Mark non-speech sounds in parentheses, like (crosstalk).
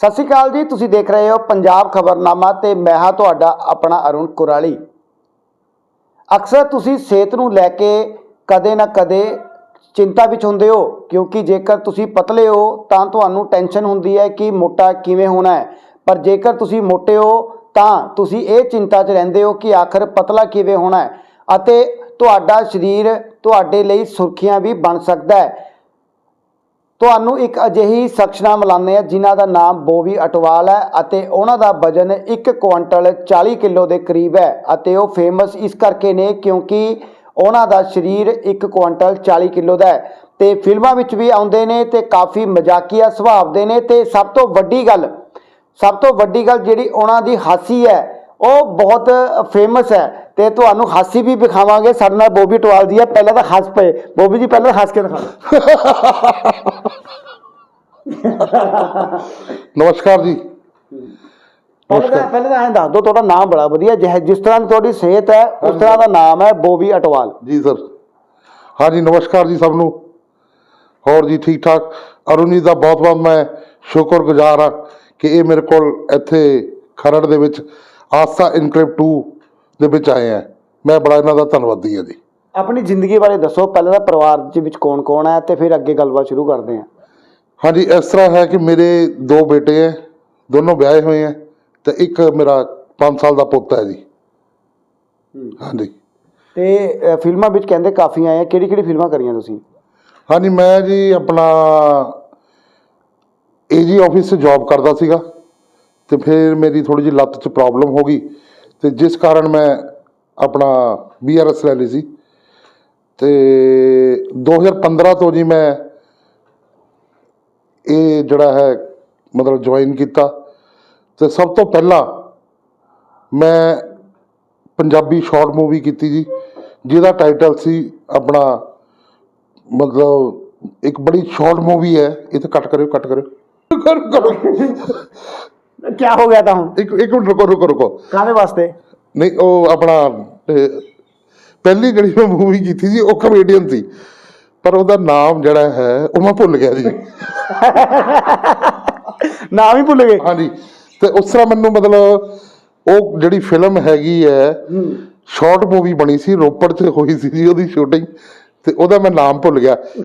ਸਤਿ ਸ਼੍ਰੀ ਅਕਾਲ ਜੀ, ਤੁਸੀਂ ਦੇਖ ਰਹੇ ਹੋ ਪੰਜਾਬ ਖਬਰਨਾਮਾ ਤੇ ਮੈਂ ਹਾਂ ਤੁਹਾਡਾ ਆਪਣਾ ਅਰੁਣ ਕੁਰਾਲੀ। ਅਕਸਰ ਤੁਸੀਂ ਸਿਹਤ ਨੂੰ ਲੈ ਕੇ ਕਦੇ ਨਾ ਕਦੇ ਚਿੰਤਾ ਵਿੱਚ ਹੁੰਦੇ ਹੋ, ਕਿਉਂਕਿ ਜੇਕਰ ਤੁਸੀਂ ਪਤਲੇ ਹੋ ਤਾਂ ਤੁਹਾਨੂੰ ਟੈਨਸ਼ਨ ਹੁੰਦੀ ਹੈ ਕਿ ਮੋਟਾ ਕਿਵੇਂ ਹੋਣਾ ਹੈ। ਪਰ ਜੇਕਰ ਤੁਸੀਂ ਮੋਟੇ ਹੋ ਤਾਂ ਤੁਸੀਂ ਇਹ ਚਿੰਤਾ 'ਚ ਰਹਿੰਦੇ ਹੋ ਕਿ ਆਖਰ ਪਤਲਾ ਕਿਵੇਂ ਹੋਣਾ ਹੈ ਅਤੇ ਤੁਹਾਡਾ ਸਰੀਰ ਤੁਹਾਡੇ ਲਈ ਸੁਰਖੀਆਂ ਵੀ ਬਣ ਸਕਦਾ ਹੈ। ਤੁਹਾਨੂੰ ਇੱਕ ਅਜਿਹੀ ਸ਼ਖਸ ਨਾਲ ਮਿਲਾਉਂਦੇ ਆ ਜਿਨ੍ਹਾਂ ਦਾ ਨਾਮ ਬੋਵੀ ਅਟਵਾਲ ਹੈ ਅਤੇ ਉਹਨਾਂ ਦਾ ਵਜਨ 1 ਕੁਇੰਟਲ 40 ਕਿਲੋ ਦੇ ਕਰੀਬ ਹੈ ਅਤੇ ਉਹ ਫੇਮਸ ਇਸ ਕਰਕੇ ਨੇ ਕਿਉਂਕਿ ਉਹਨਾਂ ਦਾ ਸਰੀਰ 1 ਕੁਇੰਟਲ 40 ਕਿਲੋ ਦਾ ਹੈ। ਤੇ ਫਿਲਮਾਂ ਵਿੱਚ ਵੀ ਆਉਂਦੇ ਨੇ ਤੇ ਕਾਫੀ ਮਜ਼ਾਕੀਆ ਸੁਭਾਅ ਦੇ ਨੇ। ਤੇ ਸਭ ਤੋਂ ਵੱਡੀ ਗੱਲ, ਸਭ ਤੋਂ ਵੱਡੀ ਗੱਲ ਜਿਹੜੀ ਉਹਨਾਂ ਦੀ ਹਾਸੀ ਹੈ, ਉਹ ਬਹੁਤ ਫੇਮਸ ਹੈ। ਤੇ ਤੁਹਾਨੂੰ ਹਾਸੀ ਵੀ ਵਿਖਾਵਾਂਗੇ ਸਾਡੇ ਨਾਲ ਬੋਬੀ ਟਵਾਲ ਜੀ ਹੈ ਪਹਿਲਾਂ ਤਾਂ ਹੱਸ ਪਏ। ਬੋਬੀ ਜੀ ਪਹਿਲਾਂ ਹੱਸ ਕੇ ਦਿਖਾਓ ਨਮਸਕਾਰ ਜੀ। ਪਹਿਲਾਂ ਤਾਂ ਪਹਿਲਾਂ ਤਾਂ ਦੱਸ ਦਿਓ ਤੁਹਾਡਾ ਨਾਮ ਬੜਾ ਵਧੀਆ ਜਿਸ ਤਰ੍ਹਾਂ ਦੀ ਤੁਹਾਡੀ ਸਿਹਤ ਹੈ ਉਸ ਤਰ੍ਹਾਂ ਦਾ ਨਾਮ ਹੈ ਬੋਬੀ ਅਟਵਾਲ। ਜੀ ਸਰ। ਹਾਂਜੀ ਨਮਸਕਾਰ ਜੀ ਸਭ ਨੂੰ। ਹੋਰ ਜੀ ਠੀਕ ਠਾਕ ਅਰੁਣ ਜੀ ਦਾ ਬਹੁਤ ਬਹੁਤ ਮੈਂ ਸ਼ੁਕਰਗੁਜ਼ਾਰ ਹਾਂ ਕਿ ਇਹ ਮੇਰੇ ਕੋਲ ਇੱਥੇ ਖਰੜ ਦੇ ਵਿੱਚ ਆਸਾ ਇਨਕਲੇਵ 2 ਦੇ ਵਿੱਚ ਆਏ ਆ। ਮੈਂ ਬੜਾ ਇਹਨਾਂ ਦਾ ਧੰਨਵਾਦੀ ਹਾਂ ਜੀ। ਆਪਣੀ ਜ਼ਿੰਦਗੀ ਬਾਰੇ ਦੱਸੋ ਪਹਿਲਾਂ ਤਾਂ ਪਰਿਵਾਰ ਦੇ ਵਿੱਚ ਕੌਣ ਕੌਣ ਹੈ ਤੇ ਫਿਰ ਅੱਗੇ ਗੱਲਬਾਤ ਸ਼ੁਰੂ ਕਰਦੇ ਹਾਂ। ਹਾਂਜੀ ਇਸ ਤਰ੍ਹਾਂ ਹੈ ਕਿ ਮੇਰੇ ਦੋ ਬੇਟੇ ਹੈ ਦੋਨੋਂ ਵਿਆਹੇ ਹੋਏ ਹੈ ਤੇ ਇੱਕ ਮੇਰਾ 5 ਸਾਲ ਦਾ ਪੁੱਤ ਹੈ ਜੀ। ਹਾਂਜੀ। ਤੇ ਫਿਲਮਾਂ ਵਿੱਚ ਕਹਿੰਦੇ ਕਾਫੀ ਆਏ ਆ ਕਿਹੜੀ ਕਿਹੜੀ ਫਿਲਮਾਂ ਕਰੀਆਂ ਤੁਸੀਂ? ਹਾਂਜੀ ਮੈਂ ਜੀ ਆਪਣਾ ਏਜੀ ਆਫਿਸ 'ਚ ਜੌਬ ਕਰਦਾ ਸੀਗਾ ਤੇ ਫਿਰ ਮੇਰੀ ਥੋੜੀ ਜਿਹੀ ਲੱਤ 'ਚ ਪ੍ਰੋਬਲਮ ਹੋ ਗਈ। ਤੇ ਜਿਸ ਕਾਰਨ ਮੈਂ ਆਪਣਾ ਬੀਆਰਐਸ ਲੈ ਲਈ ਸੀ। ਤੇ 2015 ਤੋਂ ਜੀ ਮੈਂ ਇਹ ਜਿਹੜਾ ਹੈ, ਮਤਲਬ ਜੁਆਇਨ ਕੀਤਾ। ਤੇ ਸਭ ਤੋਂ ਪਹਿਲਾਂ ਮੈਂ ਪੰਜਾਬੀ ਸ਼ਾਰਟ ਮੂਵੀ ਕੀਤੀ ਜੀ, ਜਿਹਦਾ ਟਾਈਟਲ ਸੀ ਆਪਣਾ, ਮਤਲਬ ਇੱਕ ਬੜੀ ਸ਼ਾਰਟ ਮੂਵੀ ਹੈ। ਇਹ ਤਾਂ ਕੱਟ ਕਰਿਓ ਕੱਟ ਕਰਿਓ। ਕਰੋ ਕਰੋ ਕੀ ਹੋ ਗਿਆ ਤਾਂ ਹੁਣ? ਇੱਕ ਇੱਕ ਮਿੰਟ ਰੁਕੋ ਰੁਕੋ ਰੁਕੋ। ਕਾਹਦੇ ਵਾਸਤੇ? ਨਹੀਂ ਉਹ ਆਪਣਾ ਅਹ, ਪਹਿਲੀ ਜਿਹੜੀ ਮੈਂ ਮੂਵੀ ਕੀਤੀ ਸੀ ਉਹ ਕਮੇਡੀਅਨ ਸੀ। ਪਰ ਉਹਦਾ ਨਾਮ ਜਿਹੜਾ ਹੈ ਉਹ ਮੈਂ ਭੁੱਲ ਗਿਆ ਜੀ। (laughs) ਨਾਮ ਹੀ ਭੁੱਲ ਗਏ? ਹਾਂਜੀ। ਤੇ ਉਸ ਤਰ੍ਹਾਂ ਮੈਨੂੰ ਮਤਲਬ ਉਹ ਜਿਹੜੀ ਫਿਲਮ ਹੈਗੀ ਹੈ ਸ਼ਾਰਟ ਮੂਵੀ ਬਣੀ ਸੀ ਰੋਪੜ 'ਚ ਹੋਈ ਸੀ ਜੀ ਉਹਦੀ ਸ਼ੂਟਿੰਗ ਤੇ ਉਹਦਾ ਮੈਂ ਨਾਮ ਭੁੱਲ ਗਿਆ।